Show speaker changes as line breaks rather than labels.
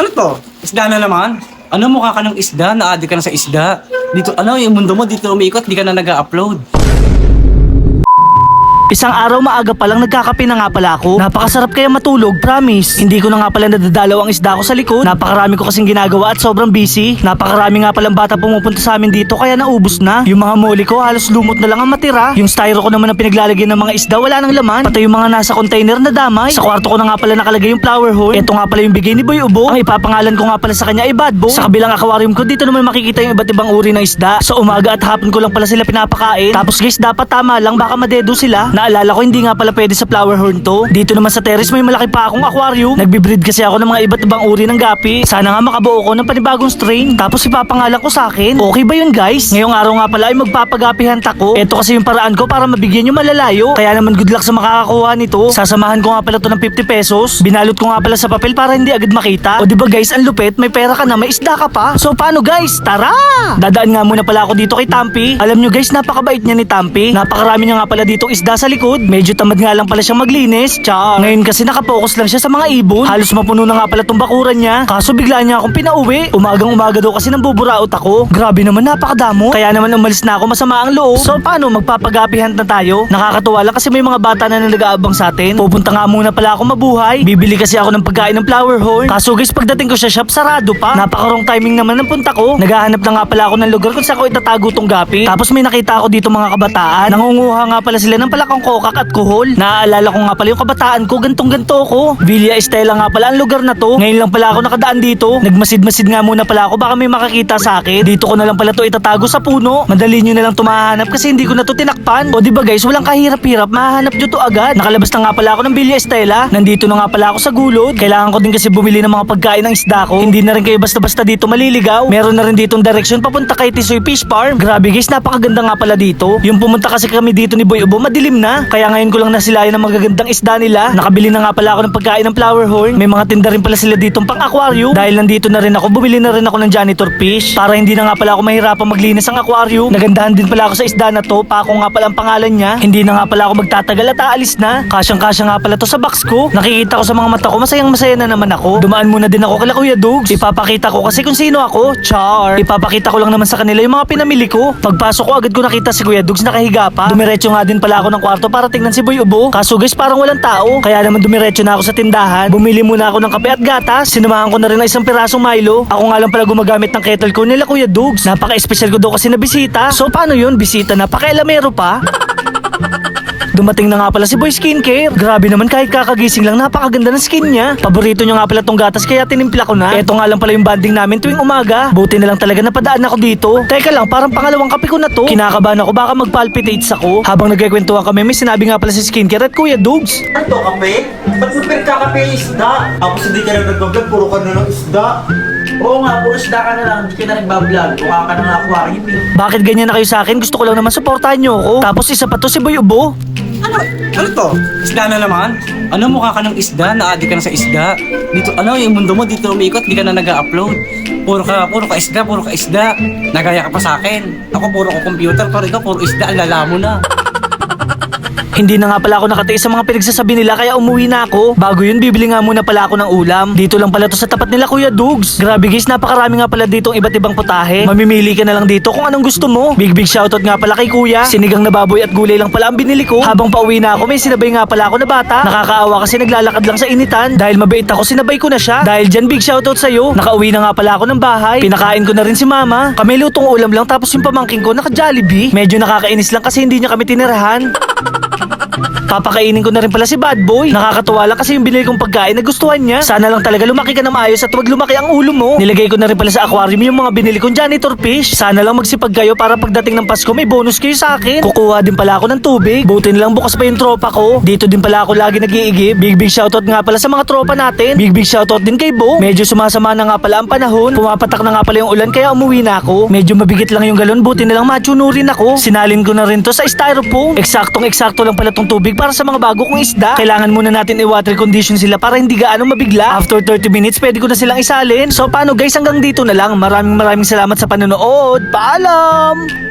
Ano to? Isda na naman? Ano mukha ka ng isda? Naadi ka na sa isda? Dito, ano yung mundo mo? Dito umiikot, di ka na nag-upload.
Isang araw maaga pa lang nagkakape na nga pala ako. Napakasarap kaya matulog, promise. Hindi ko na nga pala nadadalaw ang isda ko sa likod. Napakarami ko kasing ginagawa at sobrang busy. Napakarami nga palang bata pumupunta sa amin dito kaya naubos na. Yung mga moli ko halos lumot na lang ang matira. Yung styro ko naman ang pinaglalagyan ng mga isda wala nang laman. Pati yung mga nasa container na damay. Sa kwarto ko na nga pala nakalagay yung flower horn. Ito nga pala yung bigay ni Boy Ubo. Ang ipapangalan ko nga pala sa kanya ay Bad Boy. Sa kabilang aquarium ko dito naman makikita yung iba't ibang uri ng isda. Sa umaga at hapon ko lang pala sila pinapakain. Tapos guys dapat tama lang baka madedo sila. Naalala ko hindi nga pala pwede sa flower horn to. Dito naman sa terrace may malaki pa akong aquarium. Nagbibreed kasi ako ng mga iba't ibang uri ng gapi. Sana nga makabuo ko ng panibagong strain. Tapos ipapangalan ko sa akin. Okay ba yun guys? Ngayong araw nga pala ay magpapagapihan ako. Ito kasi yung paraan ko para mabigyan yung malalayo. Kaya naman good luck sa makakakuha nito. Sasamahan ko nga pala to ng 50 pesos. Binalot ko nga pala sa papel para hindi agad makita. O di ba guys, ang lupit, may pera ka na, may isda ka pa. So paano guys? Tara! Dadaan nga muna pala ako dito kay Tampi. Alam nyo guys, napakabait niya ni Tampi. Napakarami niya nga pala ditong isda sa likod. Medyo tamad nga lang pala siyang maglinis. Char. Ngayon kasi nakapokus lang siya sa mga ibon. Halos mapuno na nga pala tong bakuran niya. Kaso bigla niya akong pinauwi. Umagang umaga daw kasi nang buburaot ako. Grabe naman napakadamo. Kaya naman umalis na ako masama ang loob. So paano magpapagapihan na tayo? Nakakatuwa lang kasi may mga bata na nag-aabang sa atin. Pupunta nga muna pala ako mabuhay. Bibili kasi ako ng pagkain ng flower horn. Kaso guys pagdating ko sa shop sarado pa. Napakarong timing naman ng punta ko. Naghahanap na nga pala ako ng lugar kung saan ko itatago tong gapi. Tapos may nakita ako dito mga kabataan. Nangunguha nga pala sila ng palakang kokak at kuhol. Naaalala ko nga pala yung kabataan ko. Gantong ganto ko. Villa Estela nga pala ang lugar na to. Ngayon lang pala ako nakadaan dito. Nagmasid-masid nga muna pala ako. Baka may makakita sa akin. Dito ko na lang pala to itatago sa puno. Madali nyo na lang tumahanap kasi hindi ko na to tinakpan. O di ba guys, walang kahirap-hirap. Mahanap nyo to agad. Nakalabas na nga pala ako ng Villa Estela. Nandito na nga pala ako sa gulod. Kailangan ko din kasi bumili ng mga pagkain ng isda ko. Hindi na rin kayo basta-basta dito maliligaw. Meron na rin ditong direction papunta kay Tisoy Fish Farm. Grabe guys, napakaganda nga pala dito. Yung pumunta kasi kami dito ni Boy Ubo, madilim na. Kaya ngayon ko lang nasilayan ng magagandang isda nila. Nakabili na nga pala ako ng pagkain ng flower horn. May mga tinda rin pala sila ditong pang aquarium. Dahil nandito na rin ako, bumili na rin ako ng janitor fish. Para hindi na nga pala ako mahirapan maglinis ang aquarium. Nagandahan din pala ako sa isda na to. Pako nga pala ang pangalan niya. Hindi na nga pala ako magtatagal at aalis na. Kasyang-kasya nga pala to sa box ko. Nakikita ko sa mga mata ko, masayang masaya na naman ako. Dumaan muna din ako kala Kuya Dugs. Ipapakita ko kasi kung sino ako. Char. Ipapakita ko lang naman sa kanila yung mga pinamili ko. Pagpasok ko agad ko nakita si Kuya Dugs nakahiga pa. Dumiretso nga din pala ako ng kwarto para tingnan si Boy Ubo. Kaso guys parang walang tao. Kaya naman dumiretso na ako sa tindahan. Bumili muna ako ng kape at gatas. Sinamahan ko na rin ng isang pirasong Milo. Ako nga lang pala gumagamit ng kettle ko nila Kuya Dugs. Napaka-espesyal ko daw kasi na bisita. So paano yun? Bisita na pakialamero pa? Dumating na nga pala si Boy Skincare. Grabe naman kahit kakagising lang napakaganda ng skin niya. Paborito niya nga pala tong gatas kaya tinimpla ko na. Ito nga lang pala yung banding namin tuwing umaga. Buti na lang talaga napadaan ako dito. Teka lang, parang pangalawang kape ko na to. Kinakabahan ako baka magpalpitates ako. Habang nagkikwentuhan kami, may sinabi nga pala si Skincare at Kuya Dugs.
Ano to, kape? Ba't mo pinagkakape yung isda? Tapos hindi ka na nagbablog, puro ka na ng isda.
Oo nga, puro isda ka na lang. Hindi ka na nagbablog. Kuha ka ng aquarium eh.
Bakit ganyan na kayo sa akin? Gusto ko lang naman suportahan niyo ako. Tapos isa pa to si Boy Ubo.
Ano? Ano to? Isda na naman? Ano mukha ka ng isda? Naadi ka na sa isda? Dito, ano yung mundo mo? Dito umiikot, di ka na nag-upload. Puro ka, puro ka isda, puro ka isda. Nagaya ka pa sa akin. Ako puro ko computer, pero ikaw puro isda, ang lala mo na.
Hindi na nga pala ako nakatiis sa mga pinagsasabi nila kaya umuwi na ako. Bago yun, bibili nga muna pala ako ng ulam. Dito lang pala to sa tapat nila Kuya Dugs. Grabe guys, napakarami nga pala ditong iba't ibang putahe. Mamimili ka na lang dito kung anong gusto mo. Big big shoutout nga pala kay Kuya. Sinigang na baboy at gulay lang pala ang binili ko. Habang pauwi na ako, may sinabay nga pala ako na bata. Nakakaawa kasi naglalakad lang sa initan. Dahil mabait ako, sinabay ko na siya. Dahil dyan, big shoutout sa'yo. Nakauwi na nga pala ako ng bahay. Pinakain ko na rin si mama. Kami lutong ulam lang tapos yung pamangking ko naka-jollibee. Medyo nakakainis lang kasi hindi niya kami tinirahan. Papakainin ko na rin pala si Bad Boy. Nakakatuwa lang kasi yung binili kong pagkain nagustuhan niya. Sana lang talaga lumaki ka na maayos at huwag lumaki ang ulo mo. Nilagay ko na rin pala sa aquarium yung mga binili kong janitor fish. Sana lang magsipag kayo para pagdating ng Pasko may bonus kayo sa akin. Kukuha din pala ako ng tubig. Buti nilang bukas pa yung tropa ko. Dito din pala ako lagi nag-iigib. Big big shoutout nga pala sa mga tropa natin. Big big shoutout din kay Bo. Medyo sumasama na nga pala ang panahon. Pumapatak na nga pala yung ulan kaya umuwi na ako. Medyo mabigat lang yung galon. Buti nilang machuno rin ako. Sinalin ko na rin to sa styrofoam. Eksaktong eksakto lang pala tong tubig para sa mga bago kong isda. Kailangan muna natin i-water condition sila para hindi gaano mabigla. After 30 minutes, pwede ko na silang isalin. So paano guys, hanggang dito na lang. Maraming maraming salamat sa panonood. Paalam!